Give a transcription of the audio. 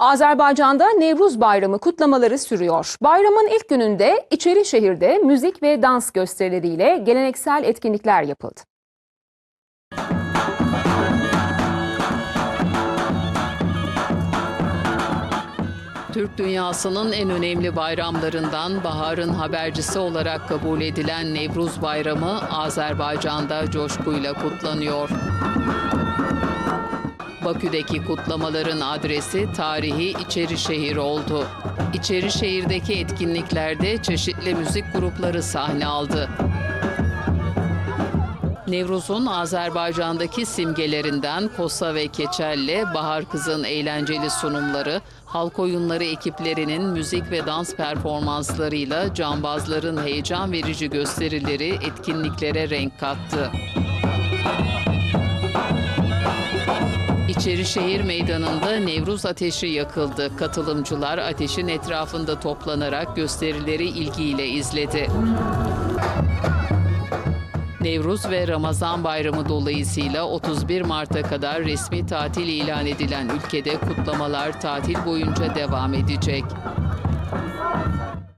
Azerbaycan'da Nevruz Bayramı kutlamaları sürüyor. Bayramın ilk gününde içeri şehirde müzik ve dans gösterileriyle geleneksel etkinlikler yapıldı. Türk dünyasının en önemli bayramlarından baharın habercisi olarak kabul edilen Nevruz Bayramı Azerbaycan'da coşkuyla kutlanıyor. Bakü'deki kutlamaların adresi tarihi İçerişehir oldu. İçerişehir'deki etkinliklerde çeşitli müzik grupları sahne aldı. Nevruz'un Azerbaycan'daki simgelerinden Kosa ve Keçel'le Bahar Kız'ın eğlenceli sunumları, halk oyunları ekiplerinin müzik ve dans performanslarıyla cambazların heyecan verici gösterileri etkinliklere renk kattı. İçerişehir Meydanı'nda Nevruz ateşi yakıldı. Katılımcılar ateşin etrafında toplanarak gösterileri ilgiyle izledi. Nevruz ve Ramazan bayramı dolayısıyla 31 Mart'a kadar resmi tatil ilan edilen ülkede kutlamalar tatil boyunca devam edecek.